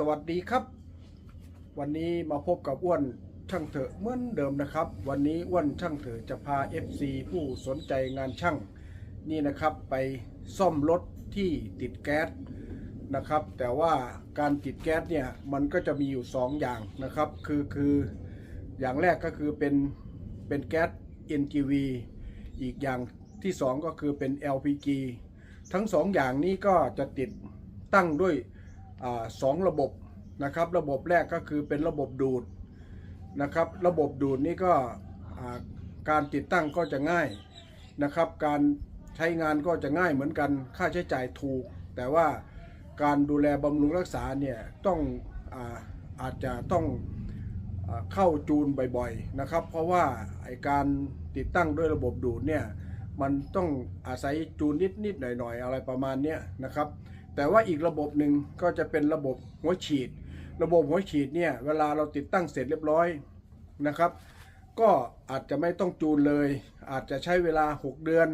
สวัสดีครับ วันนี้มาพบกับอ้วนช่างเถอะเหมือนเดิมนะครับ วันนี้อ้วนช่างเถอะจะพา FC ผู้สนใจงานช่างนี่นะครับไปซ่อมรถที่ติดแก๊สนะครับ แต่ว่าการติดแก๊สเนี่ยมันก็จะมีอยู่ 2 อย่างนะครับ คือคืออย่างแรกก็คือเป็นเป็นแก๊ส NGV อีกอย่างที่ 2 ก็คือเป็น LPG ทั้ง 2 อย่างนี้ก็จะติดตั้งด้วย สองระบบนะครับระบบแรกก็คือเป็นระบบดูดนะครับระบบดูดนี่ก็การติดตั้งก็จะง่ายนะครับการใช้งานก็จะง่ายเหมือนกันค่าใช้จ่ายถูก แต่ว่าการดูแลบำรุงรักษาเนี่ยต้องอาอาจจะต้องอเข้าจูนบ่อยๆนะครับ เพราะว่าไอการติดตั้งด้วยระบบดูดเนี่ยมันต้องอาศัยจูนนิดๆหน่อยๆ อะไรประมาณนี้นะครับ แต่ว่าอีกระบบหนึ่งก็จะเป็นระบบหัวฉีด ระบบหัวฉีดเนี่ยเวลาเราติดตั้งเสร็จเรียบร้อยนะครับ ก็อาจจะไม่ต้องจูนเลย อาจจะใช้เวลา 6 เดือน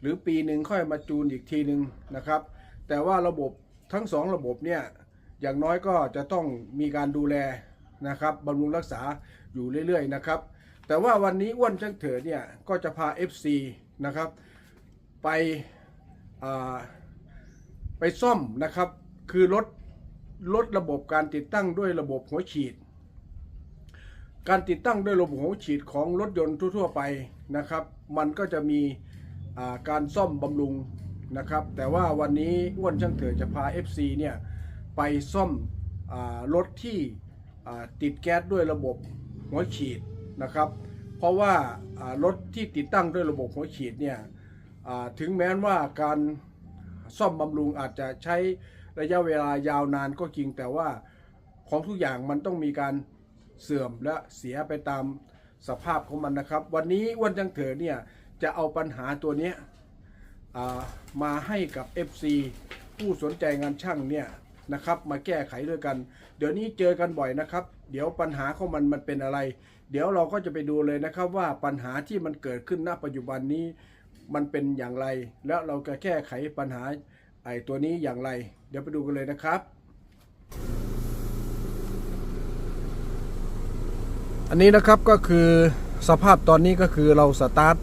หรือปีหนึ่งค่อยมาจูนอีกทีหนึ่งนะครับ แต่ว่าระบบทั้งสองระบบเนี่ยอย่างน้อยก็จะต้องมีการดูแลนะครับบำรุงรักษาอยู่เรื่อยๆนะครับ แต่ว่าวันนี้อ้วนช่างเถิดเนี่ยก็จะพา FC นะครับ ไปอ่า ไปซ่อมนะครับ คือลดลดระบบการติดตั้งด้วยระบบหัวฉีด การติดตั้งด้วยระบบหัวฉีดของรถยนต์ทั่วๆไปนะครับ มันก็จะมีาการซ่อมบำรุงนะครับ แต่ว่าวันนี้อ้วนช่างเถิดจะพา FC เนี่ยไปซ่อมอรถที่ติดแก๊สด้วยระบบหัวฉีดนะครับ เพราะว่ารถที่ติดตั้งด้วยระบบหัวฉีดเนี่ยถึงแม้ว่าการ ซ่อมบำรุงอาจจะใช้ระยะเวลายาวนานก็จริง แต่ว่าของทุกอย่างมันต้องมีการเสื่อมและเสียไปตามสภาพของมันนะครับ วันนี้อ้วันจังเถิดเนี่ยจะเอาปัญหาตัวนี้มาให้กับ FC ผู้สนใจงานช่างเนี่ยนะครับมาแก้ไขด้วยกัน เดี๋ยวนี้เจอกันบ่อยนะครับ เดี๋ยวปัญหาของมันมันเป็นอะไร เดี๋ยวเราก็จะไปดูเลยนะครับว่าปัญหาที่มันเกิดขึ้นณปัจจุบันนี้ มันเป็นอย่างไร แล้วเราจะแก้ไขปัญหาไอ้ตัวนี้อย่างไร เดี๋ยวไปดูกันเลยนะครับ อันนี้นะครับก็คือสภาพตอนนี้ก็คือเราสตาร์ท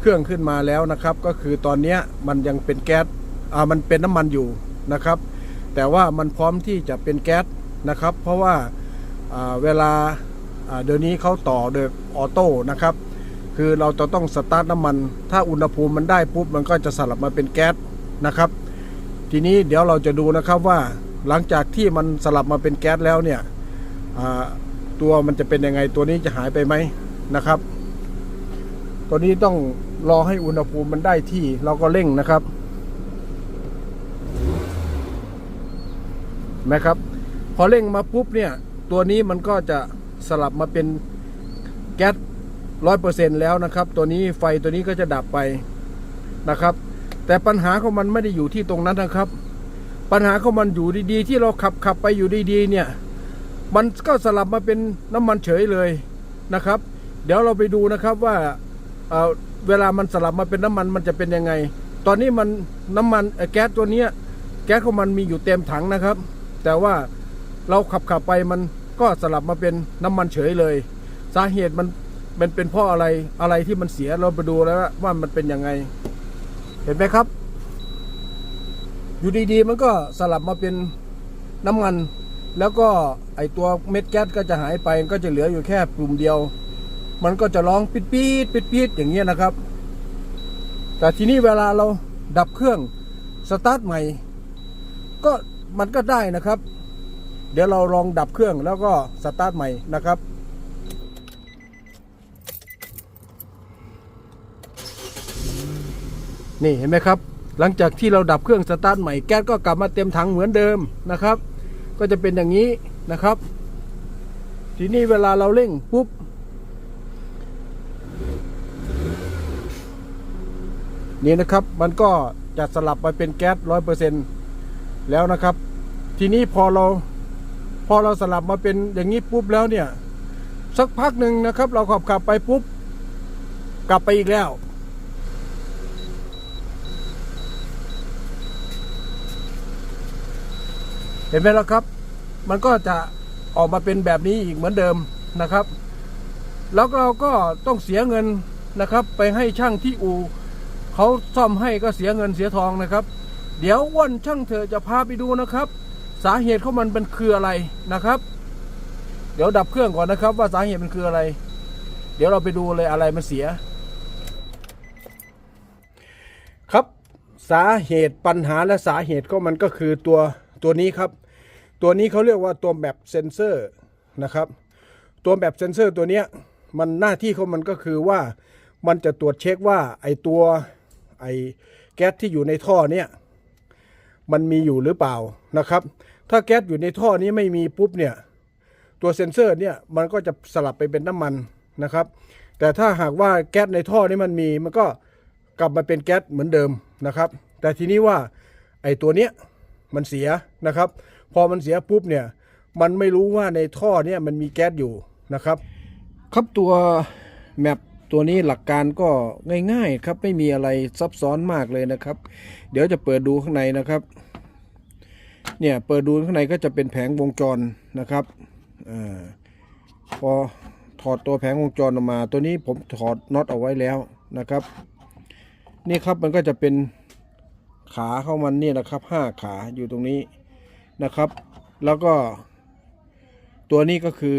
เครื่องขึ้นมาแล้วนะครับ ก็คือตอนนี้มันยังเป็นแก๊สอ่ามันเป็นน้ำมันอยู่นะครับ แต่ว่ามันพร้อมที่จะเป็นแก๊สนะครับ เพราะว่าอ่าเวลาอ่าเดี๋ยวนี้เขาต่อโดยออโต้นะครับ คือเราจะต้องสตาร์ทน้ำมัน ถ้าอุณหภูมิมันได้ปุ๊บมันก็จะสลับมาเป็นแก๊สนะครับ ทีนี้เดี๋ยวเราจะดูนะครับว่าหลังจากที่มันสลับมาเป็นแก๊สแล้วเนี่ยตัวมันจะเป็นยังไงตัวนี้จะหายไปไหมนะครับ ตัวนี้ต้องรอให้อุณหภูมิมันได้ที่เราก็เร่งนะครับนะครับ พอเร่งมาปุ๊บเนี่ย ตัวนี้มันก็จะสลับมาเป็นแก๊ส ร้อยเปอร์เซ็นแล้วนะครับ ตัวนี้ไฟตัวนี้ก็จะดับไปนะครับ แต่ปัญหาของมันไม่ได้อยู่ที่ตรงนั้นนะครับ ปัญหาของมันอยู่ดีๆ ที่เราขับขับไปอยู่ดีๆเนี่ย มันก็สลับมาเป็นน้ำมันเฉยเลยนะครับ เดี๋ยวเราไปดูนะครับว่าเอ่อเวลามันสลับมาเป็นน้ำมันมันจะเป็นยังไง ตอนนี้มันน้ำมันแก๊สตัวเนี้ยแก๊สของมันมีอยู่เต็มถังนะครับ แต่ว่าเราขับขับไปมันก็สลับมาเป็นน้ำมันเฉยเลย สาเหตุมัน มันเป็นเพราะอะไรอะไรที่มันเสียเราไปดูแล้วว่ามันเป็นยังไง เห็นไหมครับ อยู่ดีๆ มันก็สลับมาเป็นน้ำมัน แล้วก็ไอตัวเม็ดแก๊สก็จะหายไปก็จะเหลืออยู่แค่กลุ่มเดียว มันก็จะร้องปิดปีดปิดปีดอย่างเงี้ยนะครับ แต่ทีนี้เวลาเราดับเครื่องสตาร์ทใหม่ ก็มันก็ได้นะครับ เดี๋ยวเราลองดับเครื่องแล้วก็สตาร์ทใหม่นะครับ นี่เห็นไหมครับ หลังจากที่เราดับเครื่องสตาร์ทใหม่แก๊สก็กลับมาเต็มถังเหมือนเดิมนะครับ ก็จะเป็นอย่างนี้นะครับ ทีนี้เวลาเราเร่งปุ๊บนี่นะครับมันก็จะสลับไปเป็นแก๊สร้อยเปอร์เซ็นแล้วนะครับ ทีนี้พอเราพอเราสลับมาเป็นอย่างนี้ปุ๊บแล้วเนี่ย สักพักหนึ่งนะครับ เราขับขับไปปุ๊บ กลับไปอีกแล้ว เห็นไหมล่ะครับ มันก็จะออกมาเป็นแบบนี้อีกเหมือนเดิมนะครับ แล้วเราก็ต้องเสียเงินนะครับ ไปให้ช่างที่อู่เขาซ่อมให้ก็เสียเงินเสียทองนะครับ เดี๋ยววันช่างเถอจะพาไปดูนะครับ สาเหตุของมันเป็นคืออะไรนะครับ เดี๋ยวดับเครื่องก่อนนะครับ ว่าสาเหตุมันคืออะไร เดี๋ยวเราไปดูเลยอะไรมันเสีย ครับสาเหตุปัญหาและสาเหตุก็มันก็คือตัวตัวนี้ครับ ตัวนี้เขาเรียกว่าตัวแมปเซนเซอร์นะครับ ตัวแมปเซนเซอร์ตัวนี้มันหน้าที่ของมันก็คือว่ามันจะตรวจเช็คว่าไอตัวไอแก๊สที่อยู่ในท่อเนี้ยมันมีอยู่หรือเปล่านะครับ ถ้าแก๊สอยู่ในท่อนี้ไม่มีปุ๊บเนี่ยตัวเซนเซอร์เนี่ยมันก็จะสลับไปเป็นน้ำมันนะครับ แต่ถ้าหากว่าแก๊สในท่อนี้มันมีมันก็กลับมาเป็นแก๊สเหมือนเดิมนะครับ แต่ทีนี้ว่าไอ้ตัวเนี้ยมันเสียนะครับ พอมันเสียปุ๊บเนี่ยมันไม่รู้ว่าในท่อเนี่ยมันมีแก๊สอยู่นะครับ ครับตัวแมปตัวนี้หลักการก็ง่ายๆครับไม่มีอะไรซับซ้อนมากเลยนะครับ เดี๋ยวจะเปิดดูข้างในนะครับ เนี่ยเปิดดูข้างในก็จะเป็นแผงวงจรนะครับอาพอถอดตัวแผงวงจรออกมา ตัวนี้ผมถอดน็อตเอาไว้แล้วนะครับ นี่ครับมันก็จะเป็นขาเข้ามันนี่นะครับห้าขาอยู่ตรงนี้ นะครับ แล้วก็ ตัวนี้ก็คือ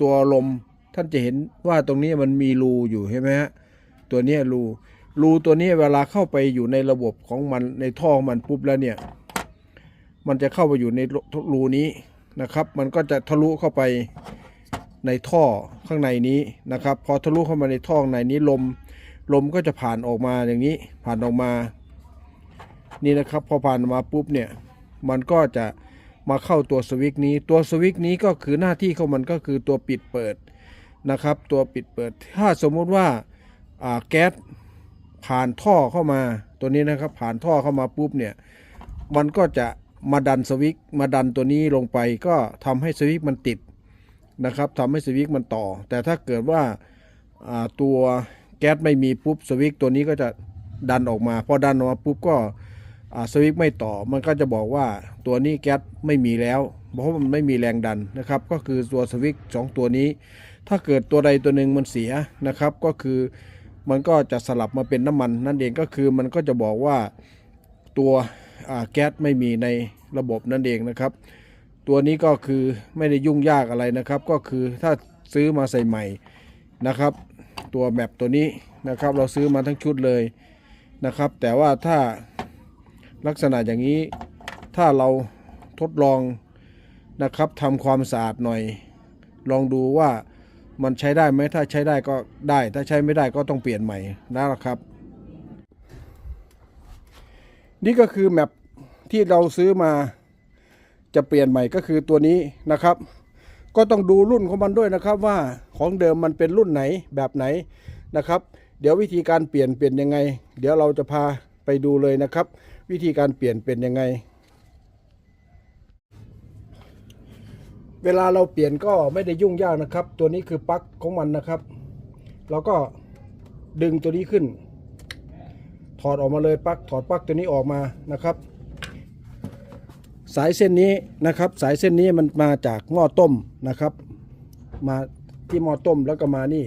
ตัวลมท่านจะเห็นว่าตรงนี้มันมีรูอยู่ใช่ไหมฮะตัวนี้รูรูตัวนี้เวลาเข้าไปอยู่ในระบบของมันในท่อของมันปุ๊บแล้วเนี่ย มันจะเข้าไปอยู่ในรูนี้นะครับ มันก็จะทะลุเข้าไปในท่อข้างในนี้นะครับ พอทะลุเข้ามาในท่อข้างในนี้ลม ลมก็จะผ่านออกมาอย่างนี้ผ่านออกมา นี่นะครับ พอผ่านมาปุ๊บเนี่ย มันก็จะ มาเข้าตัวสวิตช์นี้ ตัวสวิตช์นี้ก็คือหน้าที่ของมันก็คือตัวปิดเปิดนะครับ ตัวปิดเปิด ถ้าสมมุติว่าแก๊สผ่านท่อเข้ามาตัวนี้นะครับ ผ่านท่อเข้ามาปุ๊บเนี่ยมันก็จะมาดันสวิตช์มาดันตัวนี้ลงไปก็ทำให้สวิตช์มันติดนะครับทำให้สวิตช์มันต่อ แต่ถ้าเกิดว่าาตัวแก๊สไม่มีปุ๊บสวิตช์ตัวนี้ก็จะดันออกมาพอดันออกมาปุ๊บก็สวิตช์ไม่ต่อ มันก็จะบอกว่า ตัวนี้แก๊สไม่มีแล้วเพราะมันไม่มีแรงดันนะครับ ก็คือตัวสวิตช์สองตัวนี้ ถ้าเกิดตัวใดตัวหนึ่งมันเสียนะครับ ก็คือมันก็จะสลับมาเป็นน้ำมัน นั่นเองก็คือมันก็จะบอกว่าตัวแก๊สไม่มีในระบบนั่นเองนะครับ ตัวนี้ก็คือไม่ได้ยุ่งยากอะไรนะครับ ก็คือถ้าซื้อมาใส่ใหม่นะครับ ตัวแมปตัวนี้นะครับเราซื้อมาทั้งชุดเลยนะครับ แต่ว่าถ้าลักษณะอย่างนี้ ถ้าเราทดลองนะครับทำความสะอาดหน่อย ลองดูว่ามันใช้ได้ไหมถ้าใช้ได้ก็ได้ ถ้าใช้ไม่ได้ก็ต้องเปลี่ยนใหม่นะครับ นี่ก็คือแมปที่เราซื้อมาจะเปลี่ยนใหม่ก็คือตัวนี้นะครับ ก็ต้องดูรุ่นของมันด้วยนะครับว่าของเดิมมันเป็นรุ่นไหนแบบไหนนะครับ เดี๋ยววิธีการเปลี่ยนเปลี่ยนยังไง เดี๋ยวเราจะพาไปดูเลยนะครับ วิธีการเปลี่ยนเป็นยังไง เวลาเราเปลี่ยนก็ไม่ได้ยุ่งยากนะครับ ตัวนี้คือปลั๊กของมันนะครับเราก็ดึงตัวนี้ขึ้น ถอดออกมาเลยปลั๊กถอดปลั๊กตัวนี้ออกมานะครับ สายเส้นนี้นะครับ สายเส้นนี้มันมาจากหม้อต้มนะครับ มาที่หม้อต้มแล้วก็มานี่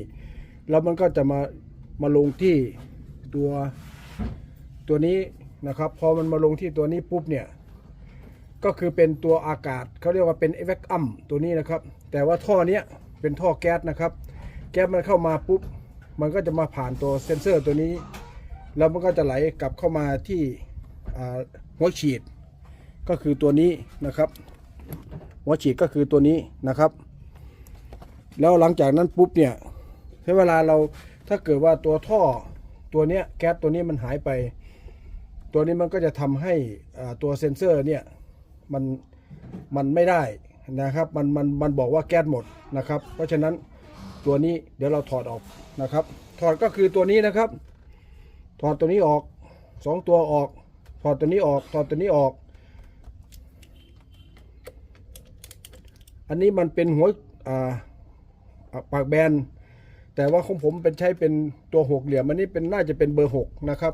แล้วมันก็จะมามาลงที่ตัวตัวนี้นะครับ พอมันมาลงที่ตัวนี้ปุ๊บเนี่ย ก็คือเป็นตัวอากาศเขาเรียกว่าเป็นเอเฟกอัมตัวนี้นะครับ แต่ว่าท่อเนี้ยเป็นท่อแก๊สนะครับ แก๊สมันเข้ามาปุ๊บมันก็จะมาผ่านตัวเซนเซอร์ตัวนี้ แล้วมันก็จะไหลกลับเข้ามาที่หัวฉีด ก็คือตัวนี้นะครับ หัวฉีดก็คือตัวนี้นะครับ แล้วหลังจากนั้นปุ๊บเนี่ยใช้เวลาเราถ้าเกิดว่าตัวท่อตัวเนี้ยแก๊สตัวนี้มันหายไป ตัวนี้มันก็จะทำให้ตัวเซ็นเซอร์เนี่ย มันมันไม่ได้นะครับ มันมันมันบอกว่าแก๊สหมดนะครับ เพราะฉะนั้นตัวนี้เดี๋ยวเราถอดออกนะครับ ถอดก็คือตัวนี้นะครับ ถอดตัวนี้ออกสองตัวออก ถอดตัวนี้ออก ถอดตัวนี้ออก อันนี้มันเป็นหัวอ่าอ่าปากแบนแต่ว่าของผมเป็นใช้เป็นตัวหกเหลี่ยมอันนี้เป็นน่าจะเป็นเบอร์หกนะครับ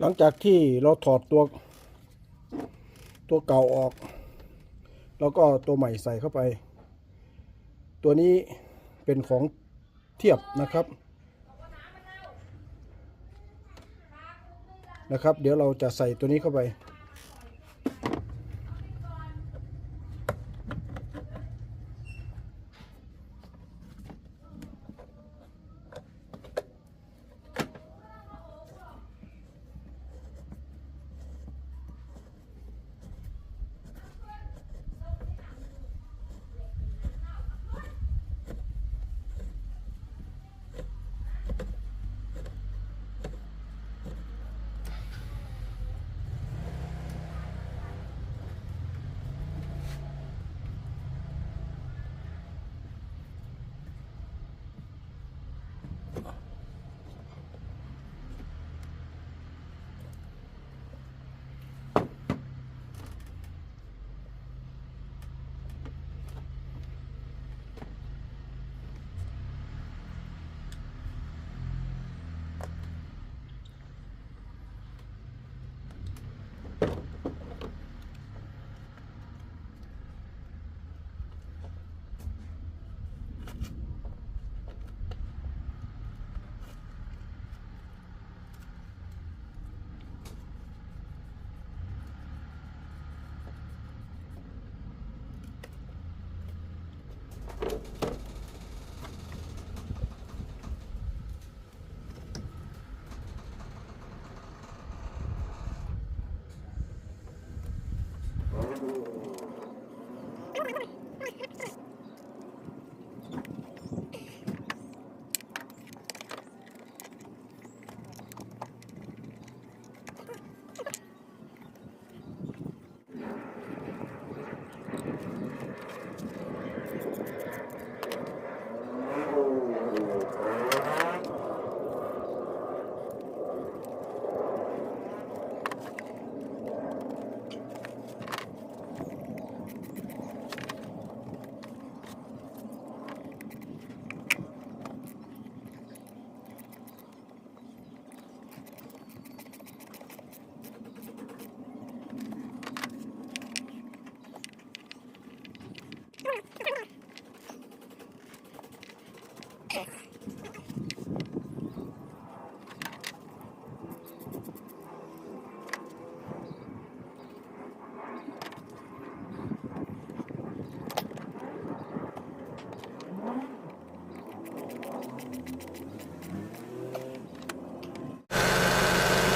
หลังจากที่เราถอดตัว ตัวเก่าออก แล้วก็ตัวใหม่ใส่เข้าไป ตัวนี้เป็นของเทียบนะครับนะครับ เดี๋ยวเราจะใส่ตัวนี้เข้าไป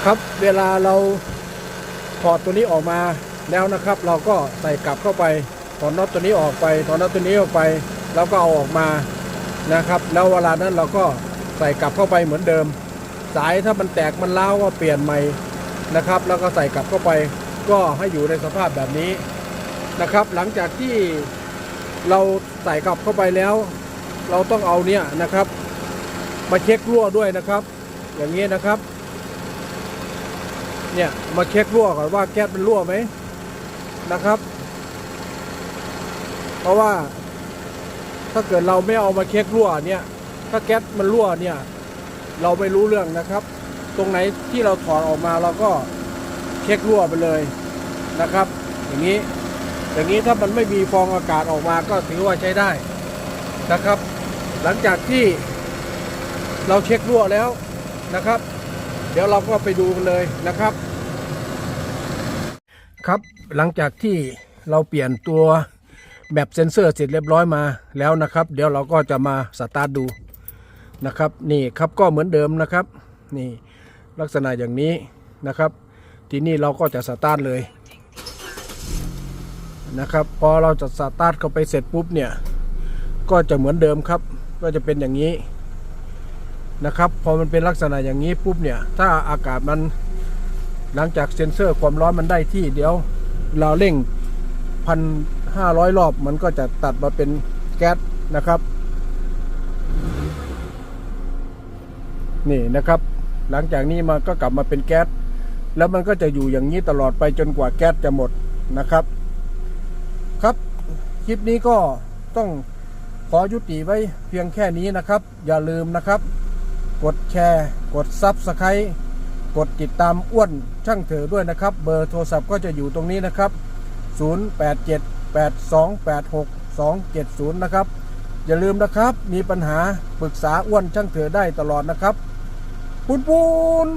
ครับเวลาเราถอดตัวนี้ออกมาแล้วนะครับ เราก็ใส่กลับเข้าไปถอดน็อตตัวนี้ออกไปถอดน็อตตัวนี้ออกไป แล้วก็เอาออกมานะครับ แล้วเวลานั้นเราก็ใส่กลับเข้าไปเหมือนเดิม สายถ้ามันแตกมันล้าวก็เปลี่ยนใหม่นะครับ แล้วก็ใส่กลับเข้าไปก็ให้อยู่ในสภาพแบบนี้นะครับ หลังจากที่เราใส่กลับเข้าไปแล้ว เราต้องเอาเนี่ยนะครับ มาเช็ครั่วด้วยนะครับ อย่างนี้นะครับ เนี่ย มาเช็ครั่วก่อนว่าแก๊สมันรั่วไหมนะครับ เพราะว่า ถ้าเกิดเราไม่เอามาเช็ครั่วเนี่ย ถ้าแก๊สมันรั่วเนี่ย เราไม่รู้เรื่องนะครับ ตรงไหนที่เราถอดออกมาเราก็เช็ครั่วไปเลยนะครับ อย่างนี้ อย่างนี้ถ้ามันไม่มีฟองอากาศออกมาก็ถือว่าใช้ได้นะครับ หลังจากที่เราเช็ครั่วแล้วนะครับ เดี๋ยวเราก็ไปดูกันเลยนะครับ ครับหลังจากที่เราเปลี่ยนตัวแบบเซ็นเซอร์เสร็จเรียบร้อยมาแล้วนะครับ เดี๋ยวเราก็จะมาสตาร์ทดูนะครับนี่ครับก็เหมือนเดิมนะครับนี่ลักษณะอย่างนี้นะครับ ทีนี้เราก็จะสตาร์ทเลยนะครับพอเราจะสตาร์ทเข้าไปเสร็จปุ๊บเนี่ยก็จะเหมือนเดิมครับ ก็จะเป็นอย่างนี้ นะครับ พอมันเป็นลักษณะอย่างนี้ปุ๊บเนี่ย ถ้าอากาศมันหลังจากเซ็นเซอร์ความร้อนมันได้ที่เดี๋ยวเราเร่งพันห้าร้อยรอบมันก็จะตัดมาเป็นแก๊สนะครับ นี่นะครับ หลังจากนี้มันก็กลับมาเป็นแก๊สแล้วมันก็จะอยู่อย่างนี้ตลอดไปจนกว่าแก๊สจะหมดนะครับ ครับคลิปนี้ก็ต้องขอยุติไว้เพียงแค่นี้นะครับ อย่าลืมนะครับ กดแชร์ กดซับสไครต์กดติดตามอ้วนช่างเถอด้วยนะครับ เบอร์โทรศัพท์ก็จะอยู่ตรงนี้นะครับ 0878286270นะครับ อย่าลืมนะครับ มีปัญหาปรึกษาอ้วนช่างเถอได้ตลอดนะครับปุนปุน